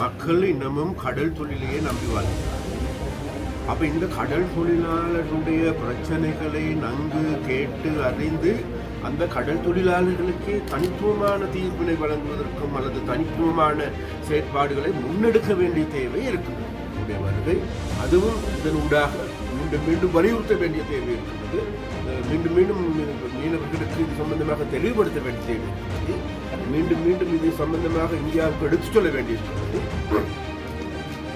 மக்கள் இன்னமும் கடல் தொழிலையே நம்பி வாழ்கிறார் அப்ப இந்த கடல் தொழிலாளர்களுடைய பிரச்சனைகளை நன்கு கேட்டு அறிந்து அந்த கடல் தொழிலாளர்களுக்கு தனித்துவமான தீர்ப்பினை வழங்குவதற்கும் அல்லது தனித்துவமான செயற்பாடுகளை முன்னெடுக்க வேண்டிய தேவை இருக்குது. உடைய வருகை அதுவும் இதனூடாக மீண்டும் மீண்டும் வலியுறுத்த வேண்டிய தேவை இருக்கிறது. மீண்டும் மீண்டும் மீனவர்களுக்கு இது சம்பந்தமாக தெளிவுபடுத்த வேண்டிய தேவை இருக்கிறது. மீண்டும் மீண்டும் இது சம்பந்தமாக இந்தியாவுக்கு எடுத்துச் சொல்ல வேண்டியிருக்கிறது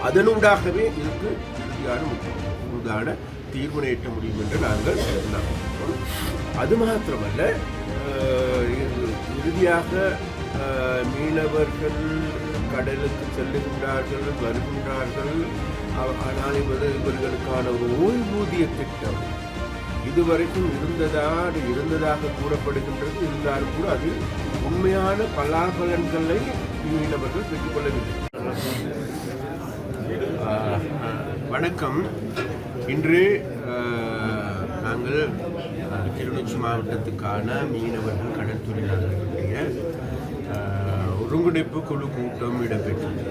அதனூடாகவே இதுக்கு இறுதியான முக்கியமான தீர்வு எட்ட முடியும் என்று நாங்கள் நம்புகிறோம் அது மாத்திரமல்ல இறுதியாக மீனவர்கள் கடலுக்கு செல்லுகின்றார்கள் வருகின்றார்கள். ஆனால் இவர் இவர்களுக்கான ஒரு ஓய்வூதிய திட்டம் இதுவரைக்கும் இருந்ததா இருந்ததாக கூறப்படுகின்றது. இருந்தாலும் கூட அது உண்மையான பலாபலன்களை மீனவர்கள் பெற்றுக்கொள்ள வேண்டும். வணக்கம். இன்று நாங்கள் கிளிநொச்சி மாவட்டத்துக்கான மீனவர்கள் கடல் தொழிலாளர்களுடைய ஒருங்கிணைப்பு குழு கூட்டம் இடம்பெற்றது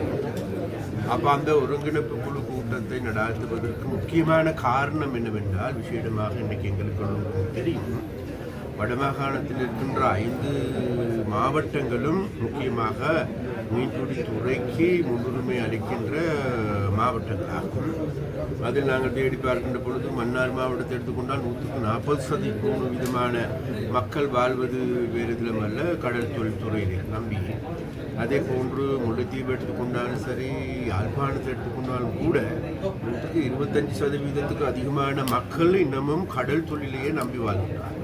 அப்போ அந்த ஒருங்கிணைப்பு குழு கூட்டத்தை நடாத்துவதற்கு முக்கியமான காரணம் என்னவென்றால் விசேடமாக இன்றைக்கு எங்களுக்கு தெரியும் வடமாகாணத்தில் இருக்கின்ற ஐந்து மாவட்டங்களும் முக்கியமாக மீன்பிடி துறைக்கு முன்னுரிமை அளிக்கின்ற மாவட்டங்களாகும். அதில் நாங்கள் தேடி பார்க்கின்ற பொழுது மன்னார் மாவட்டத்தை எடுத்துக்கொண்டால் நூற்றுக்கு நாற்பது சதி மூணு விதமான மக்கள் வாழ்வது வேறு இதிலும் அல்ல கடல் தொழில் துறையிலே நம்பி. அதே போன்று முல்லைத்தீவு எடுத்துக்கொண்டாலும் சரி யாழ்ப்பாணத்தை எடுத்துக்கொண்டாலும் கூட நூற்றுக்கு இருபத்தஞ்சு சதவீதத்துக்கு அதிகமான மக்கள் இன்னமும் கடல் தொழிலையே நம்பி வாழ்கிறார்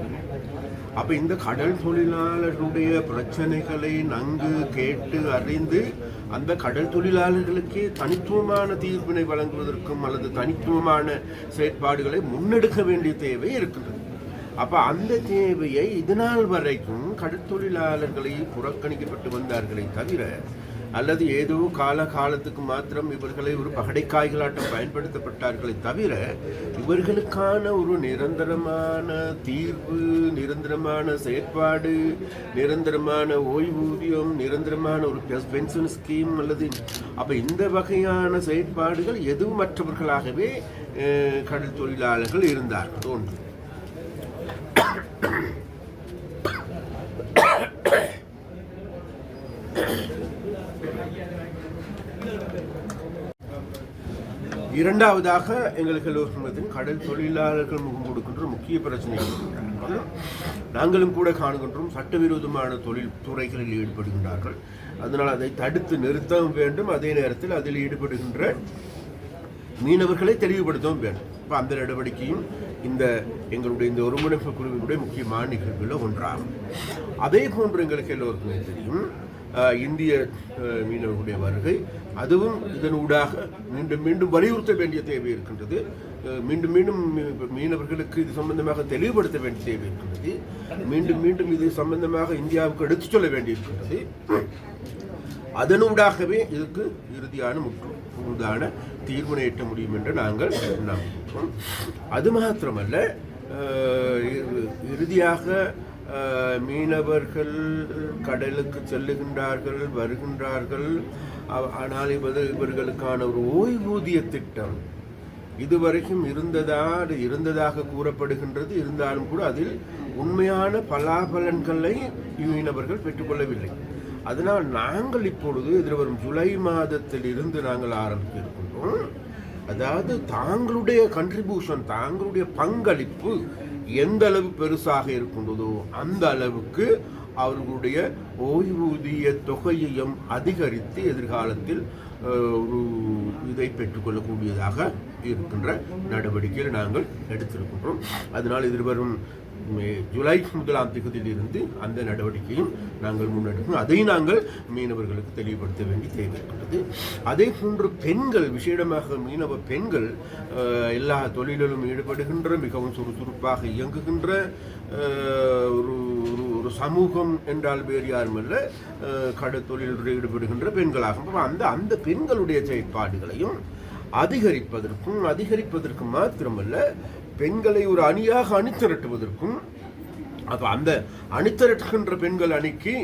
அப்போ இந்த கடல் தொழிலாளர்களுடைய பிரச்சனைகளை நன்கு கேட்டு அறிந்து அந்த கடல் தொழிலாளர்களுக்கு தனித்துவமான தீர்ப்பினை வழங்குவதற்கும் அல்லது தனித்துவமான செயற்பாடுகளை முன்னெடுக்க வேண்டிய தேவை இருக்கிறது அப்போ அந்த தேவையை இதுநாள் வரைக்கும் கடற்தொழிலாளர்களை புறக்கணிக்கப்பட்டு வந்தார்களே தவிர அல்லது ஏதோ கால காலத்துக்கு மாத்திரம் இவர்களை ஒரு பகடைக்காய்களாட்டம் பயன்படுத்தப்பட்டார்களே தவிர இவர்களுக்கான ஒரு நிரந்தரமான தீர்வு நிரந்தரமான செயற்பாடு நிரந்தரமான ஓய்வூதியம் நிரந்தரமான ஒரு பென்ஷன் ஸ்கீம் அல்லது அப்போ இந்த வகையான செயற்பாடுகள் எதுவும் மற்றவர்களாகவே கடல் தொழிலாளர்கள் இருந்தார்கள். ஒன்று இரண்டாவதாக எங்களுக்கு எல்லோருக்கும் கடல் தொழிலாளர்கள் முகம் கொடுக்கின்ற முக்கிய பிரச்சனைகள் நாங்களும் கூட காணுகின்றோம் சட்டவிரோதமான தொழில் துறைகளில் ஈடுபடுகின்றார்கள். அதனால் அதை தடுத்து நிறுத்தவும் வேண்டும். அதே நேரத்தில் அதில் ஈடுபடுகின்ற மீனவர்களை தெளிவுபடுத்தவும் வேண்டும். இப்போ அந்த நடவடிக்கையும் இந்த எங்களுடைய இந்த ஒருங்கிணைப்பு குழுவினுடைய முக்கியமான நிகழ்வுகளில் ஒன்றாகும். அதே போன்று எங்களுக்கு எல்லோருக்குமே தெரியும் இந்திய மீனவர்களுடைய வருகை. அதுவும் இதனூடாக மீண்டும் மீண்டும் வலியுறுத்த வேண்டிய தேவை இருக்கின்றது. மீண்டும் மீண்டும் மீனவர்களுக்கு இது சம்பந்தமாக தெளிவுபடுத்த வேண்டிய தேவை இருக்கின்றது. மீண்டும் மீண்டும் இது சம்பந்தமாக இந்தியாவுக்கு எடுத்துச் சொல்ல வேண்டியிருக்கின்றது அதனூடாகவே இதுக்கு இறுதியான முற்று முழுதான தீர்வினை எட்ட முடியும் என்று நாங்கள் நம்புகிறோம். அது மாத்திரமல்ல இறுதியாக மீனவர்கள் கடலுக்கு செல்லுகின்றார்கள் வருகின்றார்கள். ஆனால் இவர் இவர்களுக்கான ஒரு ஓய்வூதிய திட்டம் இதுவரைக்கும் இருந்ததா இருந்ததாக கூறப்படுகின்றது. இருந்தாலும் கூட அதில் உண்மையான பலாபலன்களை மீனவர்கள் பெற்றுக்கொள்ளவில்லை. அதனால் நாங்கள் இப்பொழுது எதிர்வரும் ஜூலை மாதத்தில் இருந்து நாங்கள் ஆரம்பிக்க இருக்கின்றோம் அதாவது தாங்களுடைய கண்ட்ரிபியூஷன் தாங்களுடைய பங்களிப்பு எந்த அளவு பெருசாக இருக்கின்றதோ அந்த அளவுக்கு அவர்களுடைய ஓய்வூதிய தொகையையும் அதிகரித்து எதிர்காலத்தில் ஒரு இதை பெற்றுக்கொள்ளக்கூடியதாக இருக்கின்ற நடவடிக்கையில் நாங்கள் எடுத்திருக்கின்றோம். அதனால் எதிர்வரும் ஜூலை முதலாம் தேதியிலிருந்து அந்த நடவடிக்கையும் நாங்கள் முன்னெடுக்கணும். அதை நாங்கள் மீனவர்களுக்கு தெளிவுபடுத்த வேண்டி தேவை அதே போன்று பெண்கள் விசேடமாக மீனவ பெண்கள் எல்லா தொழிலிலும் ஈடுபடுகின்ற மிகவும் சுறுசுறுப்பாக இயங்குகின்ற ஒரு ஒரு ஒரு சமூகம் என்றால் வேறு யாரும் அல்ல. அஹ், ஈடுபடுகின்ற பெண்களாகும். அந்த அந்த பெண்களுடைய செயற்பாடுகளையும் அதிகரிப்பதற்கும் அதிகரிப்பதற்கு மாத்திரமல்ல பெண்களை ஒரு அணியாக அணித்திரட்டுவதற்கும் அப்போ அந்த அணித்திரட்டுகின்ற பெண்கள் அணிக்கு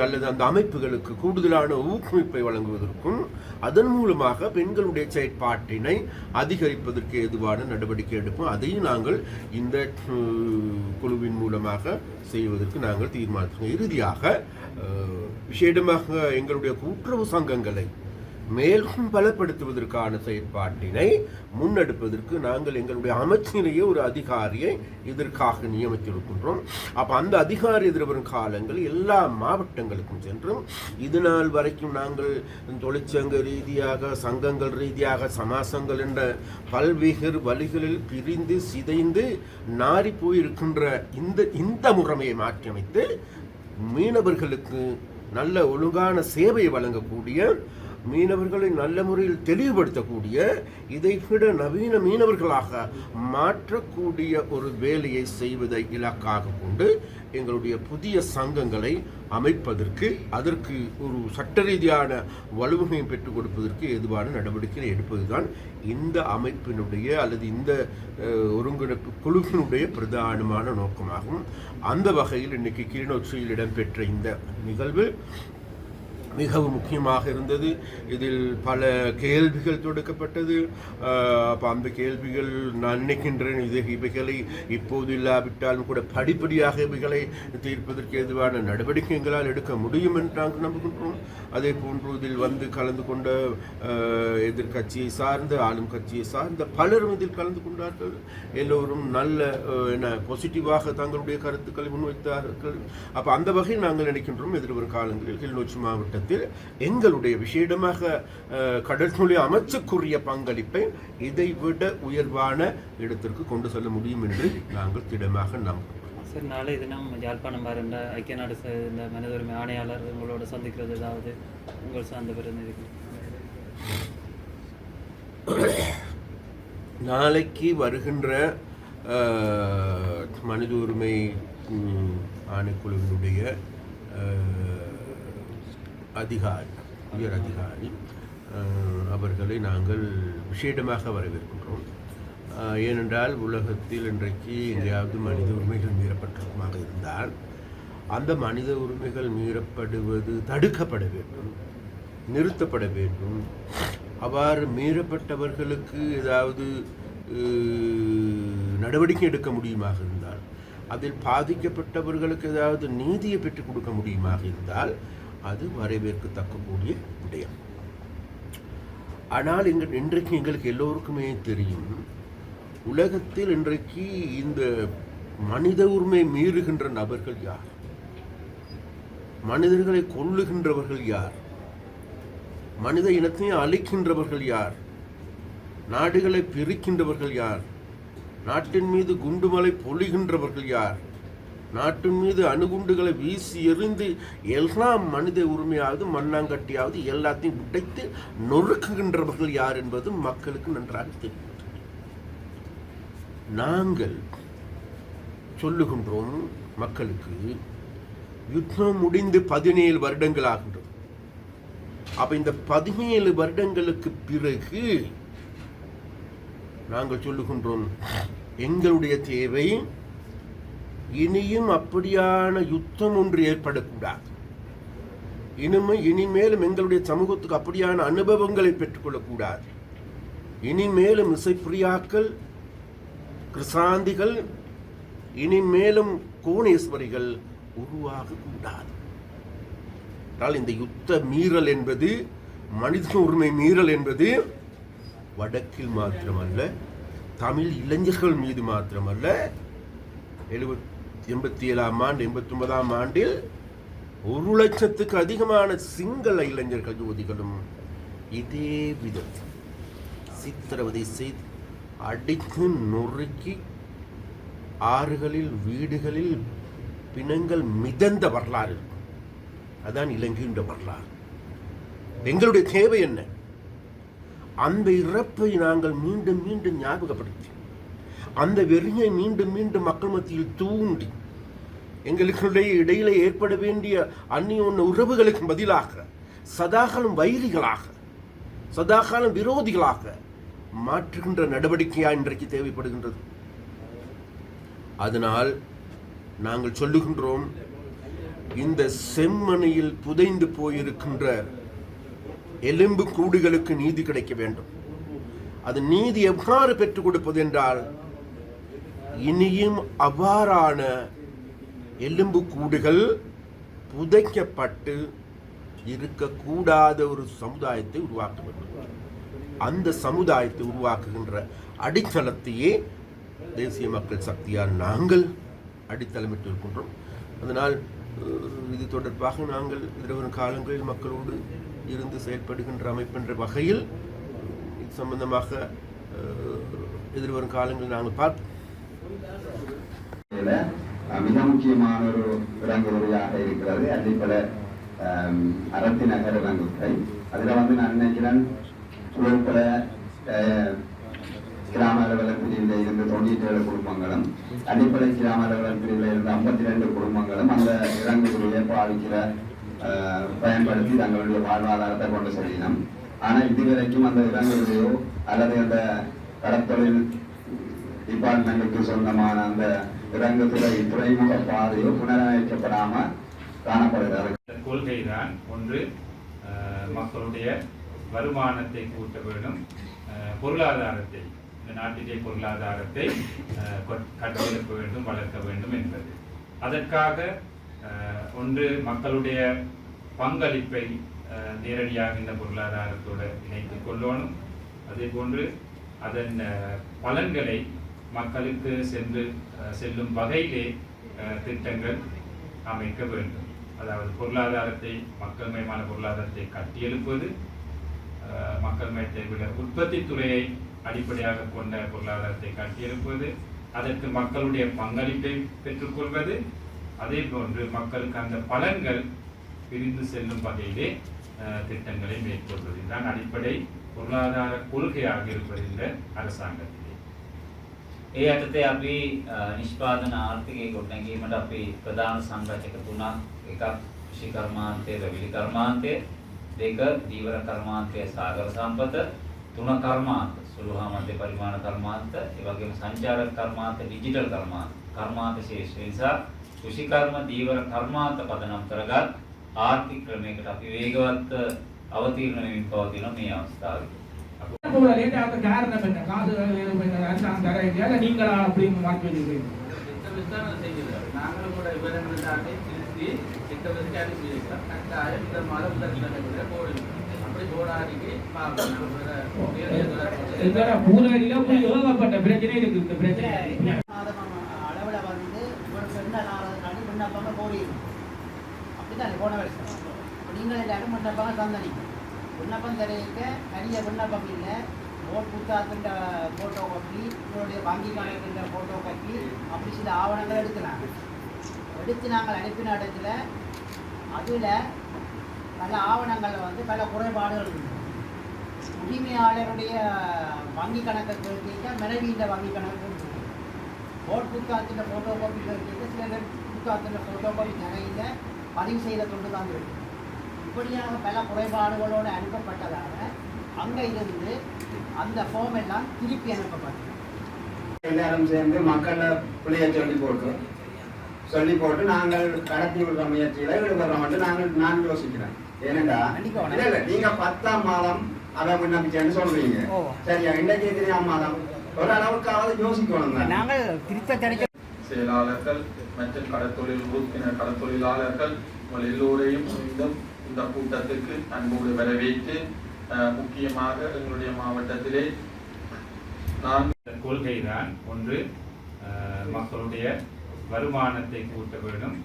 அல்லது அந்த அமைப்புகளுக்கு கூடுதலான ஊக்குவிப்பை வழங்குவதற்கும் அதன் மூலமாக பெண்களுடைய செயற்பாட்டினை அதிகரிப்பதற்கு ஏதுவான நடவடிக்கை எடுப்போம் அதையும் நாங்கள் இந்த குழுவின் மூலமாக செய்வதற்கு நாங்கள் தீர்மானித்தோம் இறுதியாக விஷேடமாக விசேடமாக எங்களுடைய கூட்டுறவு சங்கங்களை மேலும் பலப்படுத்துவதற்கான செயற்பாட்டினை முன்னெடுப்பதற்கு நாங்கள் எங்களுடைய அமைச்சிலேயே ஒரு அதிகாரியை இதற்காக நியமித்திருக்கின்றோம்? அப்போ அந்த அதிகாரி எதிர்வரும் காலங்கள் எல்லா மாவட்டங்களுக்கும் சென்றும் இது நாள் வரைக்கும் நாங்கள் தொழிற்சங்க ரீதியாக சங்கங்கள் ரீதியாக சமாசங்கள் என்ற பல்வேறு வழிகளில் பிரிந்து சிதைந்து நாறி போயிருக்கின்ற இந்த இந்த முறைமையை மாற்றியமைத்து மீனவர்களுக்கு நல்ல ஒழுங்கான சேவை வழங்கக்கூடிய மீனவர்களை நல்ல முறையில் தெளிவுபடுத்தக்கூடிய இதைவிட நவீன மீனவர்களாக மாற்றக்கூடிய ஒரு வேலையை செய்வதை இலக்காக கொண்டு எங்களுடைய புதிய சங்கங்களை அமைப்பதற்கு அதற்கு ஒரு சட்ட ரீதியான வலுவகையும் பெற்றுக் கொடுப்பதற்கு ஏதுவான நடவடிக்கை எடுப்பதுதான் இந்த அமைப்பினுடைய அல்லது இந்த ஒருங்கிணைப்பு குழுவினுடைய பிரதானமான நோக்கமாகும். அந்த வகையில் இன்னைக்கு கிளிநொச்சியில் இடம்பெற்ற இந்த நிகழ்வு மிகவும் முக்கியமாக இருந்தது. இதில் பல கேள்விகள் தொடுக்கப்பட்டது. அப்போ அந்த கேள்விகள் நான் நினைக்கின்றேன். இது இவைகளை இப்போது இல்லாவிட்டாலும் கூட படிப்படியாக இவைகளை தீர்ப்பதற்கு எதுவான நடவடிக்கை எங்களால் எடுக்க முடியும் என்று நாங்கள் நம்புகின்றோம். அதே போன்று இதில் வந்து கலந்து கொண்ட எதிர்கட்சியை சார்ந்த ஆளும் கட்சியை சார்ந்த பலரும் இதில் கலந்து கொண்டார்கள். எல்லோரும் நல்ல என்ன பாசிட்டிவாக தங்களுடைய கருத்துக்களை முன்வைத்தார்கள். அப்போ அந்த வகையில் நாங்கள் நினைக்கின்றோம். எதிர்வரும் காலங்களில் கிளிநொச்சி மாவட்டத்தில் எங்களுடைய விசேடமாக அஹ், கடற்தொழில் அமைச்சுக்குரிய பங்களிப்பை இதை விட உயர்வான இடத்திற்கு கொண்டு செல்ல முடியும் என்று நாங்கள் திடமாக நம்புகிறோம். சார் நாளை தினம் யாழ்ப்பாணம் வருகின்ற ஐக்கிய நாடு இந்த மனித உரிமை ஆணையாளர் உங்களோட சந்திக்கிறது ஏதாவது உங்கள் சார்ந்த பிரதிநிதிகள்? நாளைக்கு வருகின்ற மனித உரிமை ஆணைக்குழுவினுடைய அதிகாரி உயர் அதிகாரி அவர்களை நாங்கள் விசேடமாக வரவேற்கின்றோம். ஏனென்றால் உலகத்தில் இன்றைக்கு எங்கேயாவது மனித உரிமைகள் மீறப்பட்டிருக்குமாக இருந்தால் அந்த மனித உரிமைகள் மீறப்படுவது தடுக்கப்பட வேண்டும் நிறுத்தப்பட வேண்டும். அவ்வாறு மீறப்பட்டவர்களுக்கு ஏதாவது நடவடிக்கை எடுக்க முடியுமாக இருந்தால் அதில் பாதிக்கப்பட்டவர்களுக்கு ஏதாவது நீதியை பெற்றுக் கொடுக்க முடியுமாக இருந்தால் அது வரவேற்கத்தக்கக்கூடிய விடயம். ஆனால் எங்கள் இன்றைக்கு எங்களுக்கு எல்லோருக்குமே தெரியும் உலகத்தில் இன்றைக்கு இந்த மனித உரிமை மீறுகின்ற நபர்கள் யார்? மனிதர்களை கொல்லுகின்றவர்கள் யார்? மனித இனத்தையும் அழிக்கின்றவர்கள் யார்? நாடுகளை பிரிக்கின்றவர்கள் யார்? நாட்டின் மீது குண்டுமலை பொழிகின்றவர்கள் யார்? நாட்டின் மீது அணுகுண்டுகளை வீசி எறிந்து எல்லாம் மனித உரிமையாவது மண்ணாங்கட்டியாவது எல்லாத்தையும் உடைத்து நொறுக்குகின்றவர்கள் யார் என்பது மக்களுக்கு நன்றாக தெரியும். நாங்கள் சொல்லுகின்றோம் மக்களுக்கு யுத்தம் முடிந்து பதினேழு வருடங்கள் ஆகின்றது. அப்ப இந்த பதினேழு வருடங்களுக்கு பிறகு நாங்கள் சொல்லுகின்றோம் எங்களுடைய தேவை இனியும் அப்படியான யுத்தம் ஒன்று ஏற்படக்கூடாது. இனிமே இனிமேலும் எங்களுடைய சமூகத்துக்கு அப்படியான அனுபவங்களை பெற்றுக்கொள்ளக்கூடாது. இனிமேலும் இசைப்பிரியாக்கள் கிருசாந்திகள் இனிமேலும் கோணேஸ்வரிகள் உருவாகக்கூடாது. ஆனால் இந்த யுத்த மீறல் என்பது மனித உரிமை மீறல் என்பது வடக்கில் மாத்திரமல்ல தமிழ் இளைஞர்கள் மீது மாத்திரமல்ல எழுபத்தி எண்பத்தி ஏழாம் ஆண்டு எண்பத்தி ஒன்பதாம் ஆண்டில் ஒரு லட்சத்துக்கு அதிகமான சிங்கள இளைஞர்கள் யுவதிகளும் இதே விதத்தில் சித்திரவதை செய்து அடித்து நொறுக்கி ஆறுகளில் வீடுகளில் பிணங்கள் மிதந்த வரலாறு இருக்கும். அதான் இலங்கையின் வரலாறு. எங்களுடைய தேவை என்ன? அந்த இறப்பை நாங்கள் மீண்டும் மீண்டும் ஞாபகப்படுத்தி அந்த வெறியை மீண்டும் மீண்டும் மக்கள் மத்தியில் தூண்டி எங்களுடைய இடையிலே ஏற்பட வேண்டிய அந்நியோன்ன உறவுகளுக்கு பதிலாக சதாகாலம் வைரிகளாக சதாகாலம் விரோதிகளாக மாற்றுகின்ற நடவடிக்கையா இன்றைக்கு தேவைப்படுகின்றது. அதனால் நாங்கள் சொல்லுகின்றோம் இந்த செம்மணியில் புதைந்து போயிருக்கின்ற எலும்பு கூடுகளுக்கு நீதி கிடைக்க வேண்டும். அது நீதி எவ்வாறு பெற்றுக் கொடுப்பது என்றால் இனியும் அவ்வாறான எலும்பு கூடுகள் புதைக்கப்பட்டு இருக்கக்கூடாத ஒரு சமுதாயத்தை உருவாக்க வேண்டும். அந்த சமுதாயத்தை உருவாக்குகின்ற அடித்தளத்தையே தேசிய மக்கள் சக்தியால் நாங்கள் அடித்தளமிட்டு இருக்கின்றோம். அதனால் இது தொடர்பாக நாங்கள் எதிர்வரும் காலங்களில் மக்களோடு இருந்து செயல்படுகின்ற அமைப்பென்ற வகையில் இது சம்பந்தமாக எதிர்வரும் காலங்களில் நாங்கள் பார்ப்போம். மிக முக்கியமான ஒரு விலங்குறையாக இருக்கிறது. அதே போல அரத்தி நகர் விலங்குறை அதுல வந்து நான் நினைக்கிறேன்? சுழற்பட கிராம அலுவலர் பிரிவில் இருந்து தொண்ணூற்றி ஏழு குடும்பங்களும் அடிப்படை கிராம அலுவலர் பிரிவில் இருந்து ஐம்பத்தி ரெண்டு குடும்பங்களும் அந்த விலங்குறையை பாதிக்கிற பயன்படுத்தி தங்களுடைய வாழ்வாதாரத்தை கொண்டு செல்லினோம். ஆனால் இதுவரைக்கும் அந்த விலங்குறையோ அல்லது அந்த கடத்தொழில் டிபார்ட்மெண்ட்டுக்கு சொந்தமான அந்த இறங்குதுறை துறைமுக பாதையோ புனரமைக்கப்படாம காணப்படுகிறது. கொள்கை கொள்கைதான் ஒன்று மக்களுடைய வருமானத்தை கூட்ட வேண்டும் அஹ், பொருளாதாரத்தை இந்த நாட்டிலே பொருளாதாரத்தை அஹ், வேண்டும் வளர்க்க வேண்டும் என்பது. அதற்காக அஹ், ஒன்று மக்களுடைய பங்களிப்பை அஹ், நேரடியாக இந்த பொருளாதாரத்தோடு இணைத்துக் கொள்ளணும். அதே போன்று அதன் பலன்களை மக்களுக்கு சென்று செல்லும் வகையிலே திட்டங்கள் அமைக்க வேண்டும். அதாவது பொருளாதாரத்தை மக்கள் மயமான பொருளாதாரத்தை கட்டியெழுப்பது மக்கள் மயத்தை விட உற்பத்தி துறையை அடிப்படையாக கொண்ட பொருளாதாரத்தை கட்டியெழுப்பது அதற்கு மக்களுடைய பங்களிப்பை பெற்றுக்கொள்வது அதே போன்று மக்களுக்கு அந்த பலன்கள் பிரிந்து செல்லும் வகையிலே திட்டங்களை மேற்கொள்வது. இதுதான் அடிப்படை பொருளாதார கொள்கையாக இருப்பது இந்த அரசாங்கத்திலே. ඒ යටතේ අපි අ, නිෂ්පාදන ආර්ථිකය ගොඩනැගීමට අපි ප්‍රධාන සංරචක තුනක්. එකක් කෘෂි කර්මාන්තය රැවිලි කර්මාන්තය. දෙක දීවර කර්මාන්තය සාගර සම්පත. තුන කර්මාන්ත සුළු හා මධ්‍ය පරිමාණ කර්මාන්ත. ඒ වගේම සංචාරක කර්මාන්ත ඩිජිටල් කර්මාන්ත. කර්මාන්ත ශේෂ්ත්‍රය නිසා කෘෂි කර්ම දීවර කර්මාන්ත පදනම් කරගත් ආර්ථික ක්‍රමයකට අපි වේගවත් අවතීර්ණ වෙමින් පවතින මේ අවස්ථාවේ போல லேட் ஆக காரணம் என்ன காசு அரசாங்கம் தர இல்லையா? இல்லை நீங்களா அப்படின்னு மாற்றி வச்சிருக்கீங்க விசாரணை செய்கிறது நாங்களும் கூட விவரங்கள் தாண்டி திருத்தி திட்ட விசாரணை செய்திருக்கிறோம். கட்டாயம் இந்த மாதம் முதல் கிழமை போடுவோம் அப்படி போடாடிக்கு பார்ப்போம் இதோட பூனடியில போய் ஏகப்பட்ட பிரச்சனை இருக்கு. இந்த பிரச்சனை அளவில் வந்து ஒரு சொன்ன நாள் விண்ணப்பங்க போடுவீங்க அப்படித்தானே போன வருஷம். நீங்கள் எல்லாரும் விண்ணப்பங்க விண்ணப்பம் தெரிவிக்க நிறைய விண்ணப்பம் இல்லை. ஓட் புத்தாத்துன்ற ஃபோட்டோ காப்பி உங்களுடைய வங்கி கணக்குன்ற ஃபோட்டோ காப்பி அப்படி சில ஆவணங்கள் எடுக்கிறாங்க எடுத்து நாங்கள் அனுப்பின இடத்துல அதில் பல ஆவணங்களில் வந்து பல குறைபாடுகள் இருக்குது உரிமையாளருடைய வங்கி கணக்கை கேட்டீங்க மனைவியின் வங்கி கணக்கு இருக்குது. ஓட் புத்தாத்தின ஃபோட்டோ காப்பி கேட்டீங்க சில பேர் ஃபோட்டோ காப்பி நிறைய பதிவு செய்த கொண்டு தான் இருக்குது இப்படியாக பல குறைபாடுகளோடு அனுப்பப்பட்டதால அங்கே இருந்து அந்த ஃபார்ம் எல்லாம் திருப்பி அனுப்பப்பட்டது எல்லாரும் சேர்ந்து மக்களை பிள்ளைய சொல்லி போட்டு சொல்லி போட்டு நாங்கள் கடத்தி விடுற முயற்சியில ஈடுபடுறோம் நாங்கள் நான் யோசிக்கிறேன் ஏனென்றா மன்னிக்கவும். இல்ல இல்ல நீங்க பத்தாம் மாதம் அதை விண்ணப்பிச்சேன்னு சொல்றீங்க. சரியா இன்றைக்கு எத்தனையாம் மாதம் ஒரு அளவுக்காவது யோசிக்கணும் நாங்கள் திருத்த தணிக்க செயலாளர்கள் மற்றும் கடத்தொழில் உறுப்பினர் கடத்தொழிலாளர்கள் உங்கள் எல்லோரையும் மீண்டும் இந்த கூட்டத்துக்கு அன்போடு வரவேற்று முக்கியமாக எங்களுடைய மாவட்டத்திலே நான் கொள்கைதான் ஒன்று மக்களுடைய வருமானத்தை கூட்ட வேண்டும்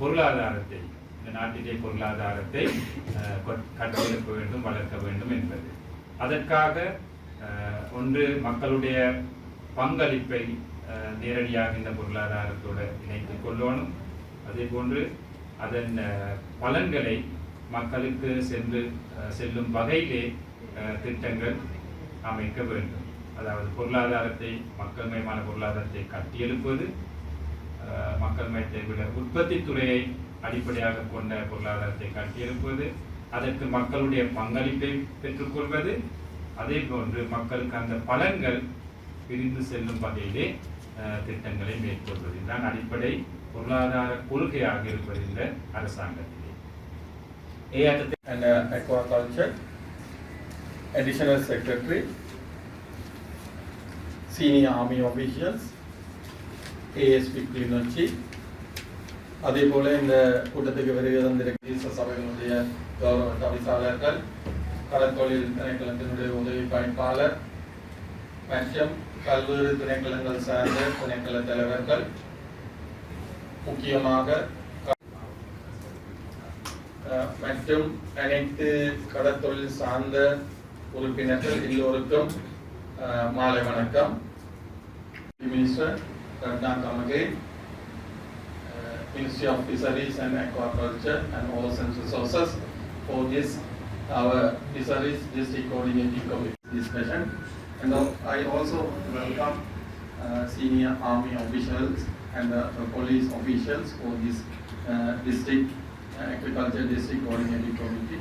பொருளாதாரத்தை இந்த நாட்டிலே பொருளாதாரத்தை கட்டமைக்க வேண்டும் வளர்க்க வேண்டும் என்பது. அதற்காக ஒன்று மக்களுடைய பங்களிப்பை நேரடியாக இந்த பொருளாதாரத்தோடு இணைத்துக் கொள்ளணும். அதே போன்று அதன் பலன்களை மக்களுக்கு சென்று செல்லும் வகையிலே திட்டங்கள் அமைக்க வேண்டும். அதாவது பொருளாதாரத்தை மக்கள் மயமான பொருளாதாரத்தை கட்டியெழுப்பது மக்கள் மயத்தை விட உற்பத்தி துறையை அடிப்படையாக கொண்ட பொருளாதாரத்தை கட்டியெழுப்பது அதற்கு மக்களுடைய பங்களிப்பை பெற்றுக்கொள்வது அதே போன்று மக்களுக்கு அந்த பலன்கள் பிரிந்து செல்லும் வகையிலே திட்டங்களை மேற்கொள்வது. இதுதான் அடிப்படை பொருளாதார கொள்கையாக இருப்பது இந்த அரசாங்கத்தில் and uh, aquaculture, additional secretary, senior army officials, ASP Kilinochchi அதே போல இந்த கூட்டத்துக்கு வருகை தந்திருக்க சபையினுடைய கௌரவ தவிசாளர்கள் கடற்தொழில் திணைக்களத்தினுடைய உதவி பணிப்பாளர் மற்றும் பல்வேறு திணைக்களங்கள் சார்ந்த திணைக்கள தலைவர்கள் முக்கியமாக மற்றும் அனைத்து கடற்தொழில் சார்ந்த உறுப்பினர்கள் எல்லோருக்கும் அஹ், மாலை வணக்கம் minister Ratna Gamage Ministry of Fisheries and Aquaculture and Ocean Resources for this our Fisheries District Coordinating Committee discussion. And uh, I also welcome uh, senior army officials and uh, police officials for this uh, district uh, agriculture जैसी calling एडिटोरिटी